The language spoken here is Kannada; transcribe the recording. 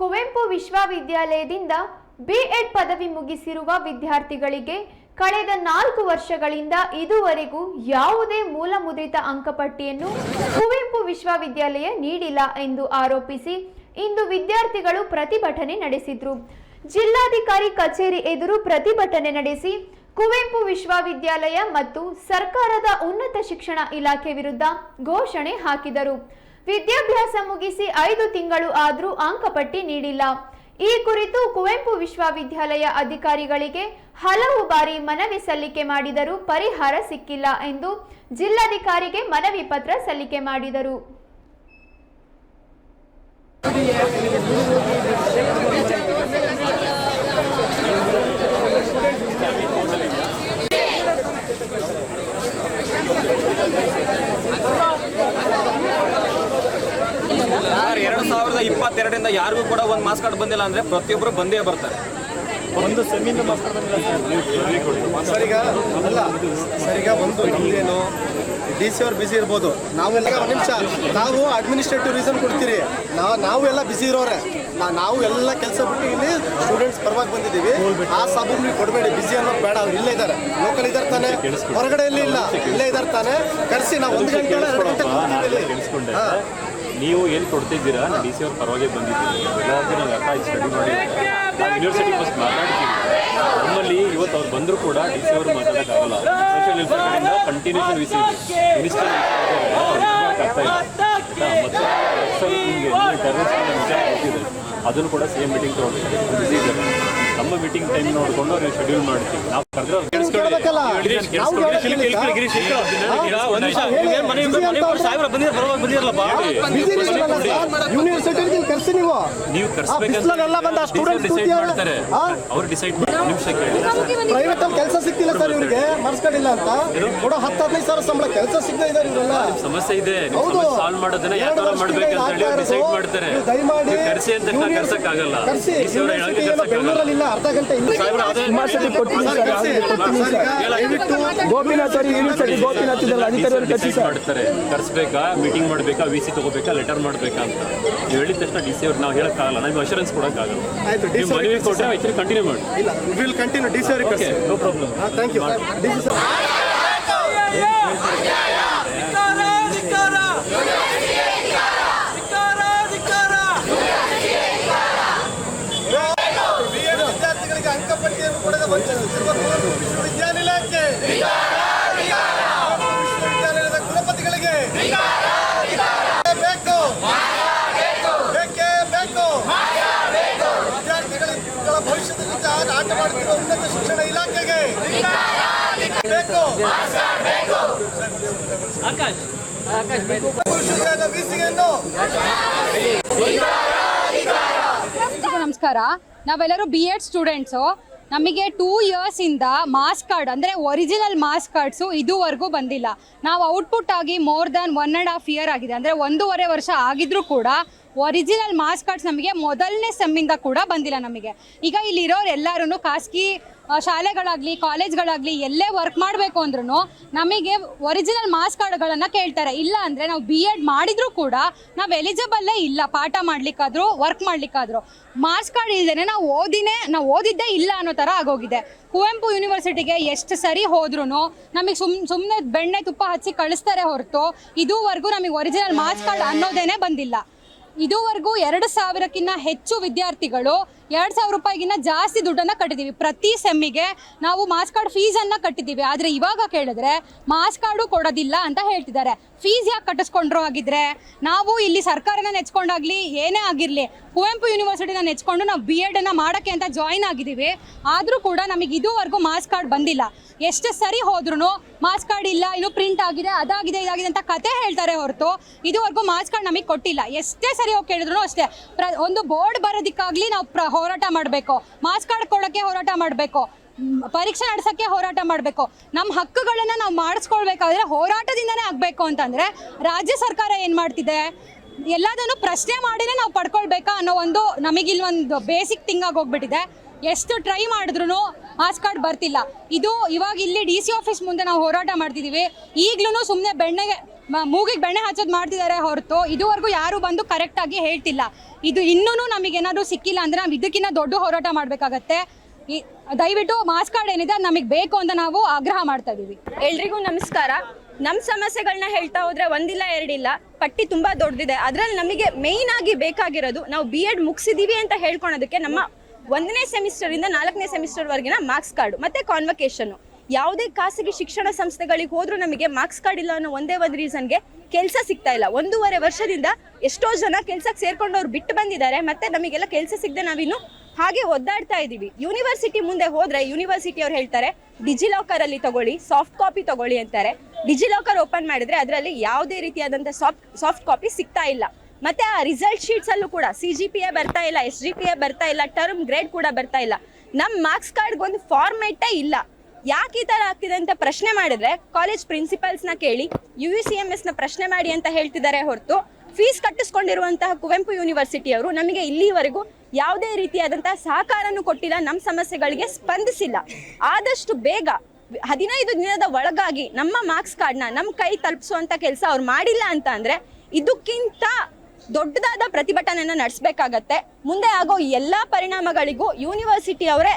ಕುವೆಂಪು ವಿಶ್ವವಿದ್ಯಾಲಯದಿಂದ ಬಿಎಡ್ ಪದವಿ ಮುಗಿಸಿರುವ ವಿದ್ಯಾರ್ಥಿಗಳಿಗೆ ಕಳೆದ ನಾಲ್ಕು ವರ್ಷಗಳಿಂದ ಇದುವರೆಗೂ ಯಾವುದೇ ಮೂಲ ಮುದ್ರಿತ ಅಂಕಪಟ್ಟಿಯನ್ನು ಕುವೆಂಪು ವಿಶ್ವವಿದ್ಯಾಲಯ ನೀಡಿಲ್ಲ ಎಂದು ಆರೋಪಿಸಿ ಇಂದು ವಿದ್ಯಾರ್ಥಿಗಳು ಪ್ರತಿಭಟನೆ ನಡೆಸಿದ್ರು. ಜಿಲ್ಲಾಧಿಕಾರಿ ಕಚೇರಿ ಎದುರು ಪ್ರತಿಭಟನೆ ನಡೆಸಿ ಕುವೆಂಪು ವಿಶ್ವವಿದ್ಯಾಲಯ ಮತ್ತು ಸರ್ಕಾರದ ಉನ್ನತ ಶಿಕ್ಷಣ ಇಲಾಖೆ ವಿರುದ್ಧ ಘೋಷಣೆ ಹಾಕಿದರು. ವಿದ್ಯಾಭ್ಯಾಸ ಮುಗಿಸಿ ಐದು ತಿಂಗಳು ಆದರೂ ಅಂಕಪಟ್ಟಿ ನೀಡಿಲ್ಲ. ಈ ಕುರಿತು ಕುವೆಂಪು ವಿಶ್ವವಿದ್ಯಾಲಯ ಅಧಿಕಾರಿಗಳಿಗೆ ಹಲವು ಬಾರಿ ಮನವಿ ಸಲ್ಲಿಕೆ ಮಾಡಿದರೂ ಪರಿಹಾರ ಸಿಕ್ಕಿಲ್ಲ ಎಂದು ಜಿಲ್ಲಾಧಿಕಾರಿಗೆ ಮನವಿ ಪತ್ರ ಸಲ್ಲಿಕೆ ಮಾಡಿದರು ಸರ್ ಎರಡು ಸಾವಿರದ ಇಪ್ಪತ್ತೆರಡರಿಂದ ಯಾರಿಗೂ ಕೂಡ ಒಂದು ಮಾಸ್ ಕಾರ್ಡ್ ಬಂದಿಲ್ಲ ಅಂದ್ರೆ ಪ್ರತಿಯೊಬ್ಬರು ಬಂದೇ ಬರ್ತಾರೆ. ಒಂದು ಸೆಮಿಂದ ಮಾಸ್ಟರ್ ಬಂದಿಲ್ಲ ಸರ್ ಈಗ ಅಲ್ಲ ಸರ್ ಈಗ ಒಂದು ನಮ್ದೇನು ಡಿ ಸಿ ಅವ್ರು ಬಿಸಿ ಇರ್ಬೋದು. ನಾವೆಲ್ಲ ಒಂದು ನಿಮಿಷ ನಾವು ಅಡ್ಮಿನಿಸ್ಟ್ರೇಟಿವ್ ರೀಸನ್ ಕೊಡ್ತೀರಿ. ನಾವು ನಾವು ಎಲ್ಲ ಬಿಸಿ ಇರೋರೆ. ನಾವು ಎಲ್ಲ ಕೆಲಸ ಬಿಟ್ಟು ಇಲ್ಲಿ ಸ್ಟೂಡೆಂಟ್ಸ್ ಪರವಾಗಿ ಬಂದಿದ್ದೀವಿ. ಆ ಸಬ್ ನೀವು ಕೊಡಬೇಡಿ. ಬಿಸಿ ಅನ್ನೋದು ಬೇಡ. ಅವ್ರು ಇಲ್ಲೇ ಇದ್ದಾರೆ. ಲೋಕಲ್ ಇದ್ದಾರೆ ತಾನೆ. ಹೊರಗಡೆ ಇಲ್ಲಿ ಇಲ್ಲ. ಇಲ್ಲೇ ಇದ್ದಾರೆ ತಾನೆ. ಕರೆಸಿ ನಾವು ಒಂದು ಗಂಟೆ ಎರಡು ಗಂಟೆ ಕೂತಿದ್ದೀವಿ. ಹಾ. ನೀವು ಏನು ಕೊಡ್ತಿದ್ದೀರಾ? ನಾನು ಡಿ ಸಿ ಅವ್ರ ಪರವಾಗಿ ಬಂದಿದ್ದೀನಿ. ಎಲ್ಲರಿಗೂ ಅರ್ಥ ಆಯ್ತು ಸ್ಟಡಿ ಮಾಡಿ. ನಾವು ಯೂನಿವರ್ಸಿಟಿ ಫಸ್ಟ್ ಮಾತಾಡ್ತೀವಿ ನಮ್ಮಲ್ಲಿ ಇವತ್ತು ಅವ್ರು ಬಂದರೂ ಕೂಡ ಡಿ ಸಿ ಅವರು ಮಾತಾಡೋಕ್ಕಾಗಲ್ಲ ಸೋಷಿಯಲ್ ವೆಲ್ಫೇರ್ ಕಡೆಯಿಂದ ಕಂಟಿನ್ಯೂಷನ್ ವಿಸಿ ಮಿನಿಸ್ಟರ್ ನಿಮಗೆ ಅದನ್ನು ಕೂಡ ಸೇಮ್ ಮೀಟಿಂಗ್ ತೊಗೊಂಡಿದ್ದೀವಿ ನಮ್ಮ ಮೀಟಿಂಗ್ ಟೈಮ್ ನೋಡಿಕೊಂಡು ಅವ್ರಿಗೆ ಶೆಡ್ಯೂಲ್ ಮಾಡ್ತೀವಿ. ಕರೆಸಿ ನೀವು. ನೀವು ಬಂದ ಅವ್ರು ಡಿಸೈಡ್ ನಿಮಿಷ ಪ್ರೈವೇಟ್ ಅಲ್ಲಿ ಕೆಲಸ ಸಿಕ್ತಿಲ್ಲ ಸರ್ ಇವ್ರಿಗೆ. ಮರ್ಸ್ಕೊಂಡಿಲ್ಲ ಅಂತ. ಕೊಡೋ ಹತ್ತು ಹದಿನೈದು ಸಾವಿರ ಸಂಬಳ ಕೆಲಸ ಸಿಗ್ತಾ ಇದ್ದಾರೆ ಇವರೆಲ್ಲ ಸಮಸ್ಯೆ ಇದೆ. ಹೌದು. ಸಾಲ್ವ್ ಮಾಡೋದನ್ನ ಯಾವ ತರ ಮಾಡ್ಬೇಕಂತ ಹೇಳಿ ಡಿಸೈಡ್ ಮಾಡ್ತಾರೆ. ನೀವು ದಯಮಾಡಿ ಕರ್ಸಿ ಅಂತ ಕರ್ಸಕ್ಕಾಗಲ್ಲ. ಕರ್ಸಿ. ಬೆಂಗಳೂರಲ್ಲಿ ಇಲ್ಲ ಅರ್ಧ ಗಂಟೆ ಇಲ್ಲ ಸಾಹೇಬ್ರ, ಸರ್, ಗೋಪಿನಾಥ್ ಗೋಪಿನಾಥ್ ಅಧಿಕಾರಿಗಳು ಡಿಸೈಡ್ ಮಾಡ್ತಾರೆ. ಕರ್ಸ್ಬೇಕಾ? ಮೀಟಿಂಗ್ ಮಾಡ್ಬೇಕಾ? ವಿ ಸಿ ತಗೋಬೇಕಾ? ಲೆಟರ್ ಮಾಡ್ಬೇಕಾ ಅಂತ. ನೀವು ಹೇಳಿದ ತಕ್ಷಣ ಡಿ ಸಿ ಅವ್ರು ನಾವು ಹೇಳಕ್ಕಾಗಲ್ಲ. ನಮ್ಗೆ ಅಶೂರೆನ್ಸ್ ಕೊಡೋಕ್ಕಾಗಲ್ಲ. ಆಯ್ತು ಡಿ ನೀವು ಸಿ ಮನವಿ ಕೊಟ್ಟರೆ ಆಯ್ತು ಕಂಟಿನ್ಯೂ ಮಾಡಿ. ಇಲ್ಲ ವಿಲ್ ಕಂಟಿನ್ಯೂ ಡಿ ಸಿ ಅವ್ರಿಗೆ no problem thank you D C sir B Ed ವಿದ್ಯಾರ್ಥಿಗಳಿಗೆ ಅಂಕಪಟ್ಟಿಯನ್ನು ಕೊಡದ ವಂಚಿಸುತ್ತಿರುವ ಕುವೆಂಪು ವಿಶ್ವವಿದ್ಯಾನಿಲಯಕ್ಕೆ ವಿಶ್ವವಿದ್ಯಾನಿಲಯದ ಕುಲಪತಿಗಳಿಗೆ ಬೇಕು ಬೇಕೇ ಬೇಕು ವಿದ್ಯಾರ್ಥಿಗಳ ಭವಿಷ್ಯದ ಜೊತೆ ಆಟ ಆಟ ಮಾಡುತ್ತಿರುವ ಉನ್ನತ ಶಿಕ್ಷಣ ಇಲಾಖೆಗೆ ಎಲ್ರಿಗೂ ನಮಸ್ಕಾರ. ನಾವೆಲ್ಲರೂ ಬಿ ಎಡ್ ಸ್ಟೂಡೆಂಟ್ಸು ನಮಗೆ ಟೂ ಇಯರ್ಸಿಂದ ಮಾಸ್ಕ್ ಕಾರ್ಡ್ ಅಂದರೆ ಒರಿಜಿನಲ್ ಮಾಸ್ಕ್ ಕಾರ್ಡ್ಸು ಇದುವರೆಗೂ ಬಂದಿಲ್ಲ. ನಾವು ಔಟ್ಪುಟ್ ಆಗಿ more than one and half year ಆಗಿದೆ. ಅಂದರೆ ಒಂದೂವರೆ ವರ್ಷ ಆಗಿದ್ರೂ ಕೂಡ ಒರಿಜಿನಲ್ ಮಾಸ್ಕ್ ಕಾರ್ಡ್ಸ್ ನಮಗೆ ಮೊದಲನೇ ಸೆಮ್ಮಿಂದ ಕೂಡ ಬಂದಿಲ್ಲ ನಮಗೆ. ಈಗ ಇಲ್ಲಿರೋರು ಎಲ್ಲರೂ ಖಾಸಗಿ ಶಾಲೆಗಳಾಗಲಿ, ಕಾಲೇಜ್ಗಳಾಗಲಿ ಎಲ್ಲೇ ವರ್ಕ್ ಮಾಡಬೇಕು ಅಂದ್ರೂ ನಮಗೆ ಒರಿಜಿನಲ್ ಮಾಸ್ ಕಾರ್ಡ್ಗಳನ್ನು ಕೇಳ್ತಾರೆ. ಇಲ್ಲ ಅಂದರೆ ನಾವು ಬಿ ಎಡ್ ಮಾಡಿದರೂ ಕೂಡ ನಾವು ಎಲಿಜಿಬಲ್ಲೇ ಇಲ್ಲ ಪಾಠ ಮಾಡಲಿಕ್ಕಾದರೂ ವರ್ಕ್ ಮಾಡಲಿಕ್ಕಾದರೂ. ಮಾಸ್ ಕಾರ್ಡ್ ಇಲ್ಲದೇ ನಾವು ಓದಿನೇ, ನಾವು ಓದಿದ್ದೇ ಇಲ್ಲ ಅನ್ನೋ ಥರ ಆಗೋಗಿದೆ. ಕುವೆಂಪು ಯೂನಿವರ್ಸಿಟಿಗೆ ಎಷ್ಟು ಸರಿ ಹೋದ್ರೂ ನಮಗೆ ಸುಮ್ ಸುಮ್ಮನೆ ಬೆಣ್ಣೆ ತುಪ್ಪ ಹಚ್ಚಿ ಕಳಿಸ್ತಾರೆ ಹೊರತು ಇದುವರೆಗೂ ನಮಗೆ ಒರಿಜಿನಲ್ ಮಾಸ್ಕ್ ಕಾರ್ಡ್ ಅನ್ನೋದೇನೆ ಬಂದಿಲ್ಲ. ಇದುವರೆಗೂ ಎರಡು ಸಾವಿರಕ್ಕಿಂತ ಹೆಚ್ಚು ವಿದ್ಯಾರ್ಥಿಗಳು ಎರಡು ಸಾವಿರ ರೂಪಾಯಿಗಿನ್ನ ಜಾಸ್ತಿ ದುಡ್ಡನ್ನು ಕಟ್ಟಿದ್ದೀವಿ ಪ್ರತಿ ಸೆಮ್ಮಿಗೆ ನಾವು ಮಾಸ್ ಕಾರ್ಡ್ ಫೀಸನ್ನು ಕಟ್ಟಿದ್ದೀವಿ ಆದರೆ ಇವಾಗ ಕೇಳಿದ್ರೆ ಮಾಸ್ ಕಾರ್ಡು ಕೊಡೋದಿಲ್ಲ ಅಂತ ಹೇಳ್ತಿದ್ದಾರೆ. ಫೀಸ್ ಯಾಕೆ ಕಟ್ಟಿಸ್ಕೊಂಡ್ರು ಆಗಿದ್ರೆ ನಾವು ಇಲ್ಲಿ ಸರ್ಕಾರನ ನೆಚ್ಕೊಂಡಾಗಲಿ ಏನೇ ಆಗಿರಲಿ, ಕುವೆಂಪು ಯೂನಿವರ್ಸಿಟಿನ ನೆಚ್ಕೊಂಡು ನಾವು ಬಿ ಎಡನ್ನು ಮಾಡೋಕ್ಕೆ ಅಂತ ಜಾಯಿನ್ ಆಗಿದ್ದೀವಿ ಆದರೂ ಕೂಡ ನಮಗೆ ಇದುವರೆಗೂ ಮಾಸ್ ಕಾರ್ಡ್ ಬಂದಿಲ್ಲ. ಎಷ್ಟು ಸರಿ ಹೋದ್ರೂ ಮಾಸ್ ಕಾರ್ಡ್ ಇಲ್ಲ, ಇನ್ನು ಪ್ರಿಂಟ್ ಆಗಿದೆ, ಅದಾಗಿದೆ, ಇದಾಗಿದೆ ಅಂತ ಕತೆ ಹೇಳ್ತಾರೆ ಹೊರತು ಇದುವರೆಗೂ ಮಾಸ್ ಕಾರ್ಡ್ ನಮಗೆ ಕೊಟ್ಟಿಲ್ಲ. ಎಷ್ಟೇ ಸರಿ ಹೋಗಿ ಕೇಳಿದ್ರು ಅಷ್ಟೇ. ಪ್ರ ಒಂದು ಬೋರ್ಡ್ ಬರೋದಕ್ಕಾಗಲಿ ನಾವು ಪ್ರ ಹೋರಾಟ ಮಾಡಬೇಕು. ಮಾಸ್ ಕಾರ್ಡ್ ಕೊಡೋಕ್ಕೆ ಹೋರಾಟ ಮಾಡಬೇಕು. ಪರೀಕ್ಷೆ ನಡೆಸೋಕ್ಕೆ ಹೋರಾಟ ಮಾಡಬೇಕು. ನಮ್ಮ ಹಕ್ಕುಗಳನ್ನು ನಾವು ಮಾಡಿಸ್ಕೊಳ್ಬೇಕಾದ್ರೆ ಹೋರಾಟದಿಂದನೇ ಆಗಬೇಕು ಅಂತಂದರೆ ರಾಜ್ಯ ಸರ್ಕಾರ ಏನು ಮಾಡ್ತಿದೆ? ಎಲ್ಲದನ್ನು ಪ್ರಶ್ನೆ ಮಾಡಿನೇ ನಾವು ಪಡ್ಕೊಳ್ಬೇಕಾ ಅನ್ನೋ ಒಂದು ನಮಗಿಲ್ಲಿ ಒಂದು ಬೇಸಿಕ್ ಥಿಂಗ್ ಆಗಿ ಹೋಗ್ಬಿಟ್ಟಿದೆ. ಎಷ್ಟು ಟ್ರೈ ಮಾಡಿದ್ರು ಮಾಸ್ ಕಾರ್ಡ್ ಬರ್ತಿಲ್ಲ. ಇದು ಇವಾಗ ಇಲ್ಲಿ ಡಿ ಸಿ ಆಫೀಸ್ ಮುಂದೆ ನಾವು ಹೋರಾಟ ಮಾಡ್ತಿದ್ದೀವಿ ಈಗಲೂ ಸುಮ್ಮನೆ ಬೆಣ್ಣೆಗೆ ಮೂಗಿಗೆ ಬೆಣ್ಣೆ ಹಚ್ಚೋದು ಮಾಡ್ತಿದ್ದಾರೆ ಹೊರತು ಇದುವರೆಗೂ ಯಾರು ಬಂದು ಕರೆಕ್ಟಾಗಿ ಹೇಳ್ತಿಲ್ಲ. ಇದು ಇನ್ನೂ ನಮಗೆ ಏನಾದರೂ ಸಿಕ್ಕಿಲ್ಲ ಅಂದರೆ ನಾವು ಇದಕ್ಕಿಂತ ದೊಡ್ಡ ಹೋರಾಟ ಮಾಡಬೇಕಾಗತ್ತೆ. ದಯವಿಟ್ಟು ಮಾಸ್ಕ್ ಕಾರ್ಡ್ ಏನಿದೆ ಅದು ನಮಗೆ ಬೇಕು ಅಂತ ನಾವು ಆಗ್ರಹ ಮಾಡ್ತಾ ಇದ್ದೀವಿ ಎಲ್ರಿಗೂ ನಮಸ್ಕಾರ. ನಮ್ಮ ಸಮಸ್ಯೆಗಳನ್ನ ಹೇಳ್ತಾ ಹೋದ್ರೆ ಒಂದಿಲ್ಲ, ಎರಡಿಲ್ಲ. ಪಟ್ಟಿ ತುಂಬಾ ದೊಡ್ಡದಿದೆ ಅದರಲ್ಲಿ ನಮಗೆ ಮೇಯ್ನ್ ಆಗಿ ಬೇಕಾಗಿರೋದು ನಾವು ಬಿ ಎಡ್ ಮುಗಿಸಿದೀವಿ ಅಂತ ಹೇಳ್ಕೊಳೋದಕ್ಕೆ ನಮ್ಮ ಒಂದನೇ ಸೆಮಿಸ್ಟರ್ ಇಂದ ನಾಲ್ಕನೇ ಸೆಮಿಸ್ಟರ್ ವರೆಗಿನ ಮಾರ್ಕ್ಸ್ ಕಾರ್ಡ್ ಮತ್ತೆ ಕಾನ್ವಕೇಶನ್ ಯಾವುದೇ ಖಾಸಗಿ ಶಿಕ್ಷಣ ಸಂಸ್ಥೆಗಳಿಗೆ ಹೋದ್ರೂ ನಮಗೆ ಮಾರ್ಕ್ಸ್ ಕಾರ್ಡ್ ಇಲ್ಲ ಅನ್ನೋ ಒಂದೇ ಒಂದು ರೀಸನ್ಗೆ ಕೆಲಸ ಸಿಗ್ತಾ ಇಲ್ಲ. ಒಂದೂವರೆ ವರ್ಷದಿಂದ ಎಷ್ಟೋ ಜನ ಕೆಲಸಕ್ಕೆ ಸೇರ್ಕೊಂಡವ್ರು ಬಿಟ್ಟು ಬಂದಿದ್ದಾರೆ, ಮತ್ತೆ ನಮಗೆಲ್ಲ ಕೆಲಸ ಸಿಗದೆ ನಾವಿನ್ನು ಹಾಗೆ ಒದ್ದಾಡ್ತಾ ಇದ್ದೀವಿ. ಯೂನಿವರ್ಸಿಟಿ ಮುಂದೆ ಹೋದರೆ ಯೂನಿವರ್ಸಿಟಿ ಅವ್ರು ಹೇಳ್ತಾರೆ ಡಿಜಿಲಾಕರ್ ಅಲ್ಲಿ ತಗೊಳ್ಳಿ ಸಾಫ್ಟ್ ಕಾಪಿ ತಗೊಳ್ಳಿ ಅಂತಾರೆ. ಡಿಜಿಲಾಕರ್ ಓಪನ್ ಮಾಡಿದ್ರೆ ಅದರಲ್ಲಿ ಯಾವುದೇ ರೀತಿಯಾದಂಥ ಸಾಫ್ಟ್ ಸಾಫ್ಟ್ ಕಾಪಿ ಸಿಗ್ತಾ ಇಲ್ಲ. ಮತ್ತೆ ಆ ರಿಸಲ್ಟ್ ಶೀಟ್ಸ್ ಅಲ್ಲೂ ಕೂಡ ಸಿ ಜಿ ಪಿ ಎ ಬರ್ತಾ ಇಲ್ಲ ಎಸ್ ಜಿ ಪಿ ಎ ಬರ್ತಾ ಇಲ್ಲ ಟರ್ಮ್ ಗ್ರೇಡ್ ಕೂಡ ಬರ್ತಾ ಇಲ್ಲ. ನಮ್ಮ ಮಾರ್ಕ್ಸ್ ಕಾರ್ಡ್ಗೊಂದು ಫಾರ್ಮೇಟೇ ಇಲ್ಲ. ಯಾಕೆ ಈ ತರ ಆಗ್ತಿದೆ ಅಂತ ಪ್ರಶ್ನೆ ಮಾಡಿದ್ರೆ ಕಾಲೇಜ್ ಪ್ರಿನ್ಸಿಪಲ್ಸ್ನ ಕೇಳಿ ಯು ಸಿ ಎಂ ಎಸ್ ಪ್ರಶ್ನೆ ಮಾಡಿ ಅಂತ ಹೇಳ್ತಿದ್ದಾರೆ ಹೊರತು ಫೀಸ್ ಕಟ್ಟಿಸ್ಕೊಂಡಿರುವಂತಹ ಕುವೆಂಪು ಯೂನಿವರ್ಸಿಟಿ ಅವರು ನಮಗೆ ಇಲ್ಲಿವರೆಗೂ ಯಾವುದೇ ರೀತಿಯಾದಂತಹ ಸಹಕಾರನೂ ಕೊಟ್ಟಿಲ್ಲ ನಮ್ಮ ಸಮಸ್ಯೆಗಳಿಗೆ ಸ್ಪಂದಿಸಿಲ್ಲ. ಆದಷ್ಟು ಬೇಗ ಹದಿನೈದು ದಿನದ ಒಳಗಾಗಿ ನಮ್ಮ ಮಾರ್ಕ್ಸ್ ಕಾರ್ಡ್ನ ನಮ್ಮ ಕೈ ತಲುಪಿಸುವಂಥ ಕೆಲಸ ಅವ್ರು ಮಾಡಿಲ್ಲ ಅಂತ ಅಂದರೆ ಇದಕ್ಕಿಂತ ದೊಡ್ಡದಾದ ಪ್ರತಿಭಟನೆಯನ್ನು ನಡೆಸಬೇಕಾಗತ್ತೆ. ಮುಂದೆ ಆಗೋ ಎಲ್ಲಾ ಪರಿಣಾಮಗಳಿಗೂ ಯೂನಿವರ್ಸಿಟಿ ಅವರೇ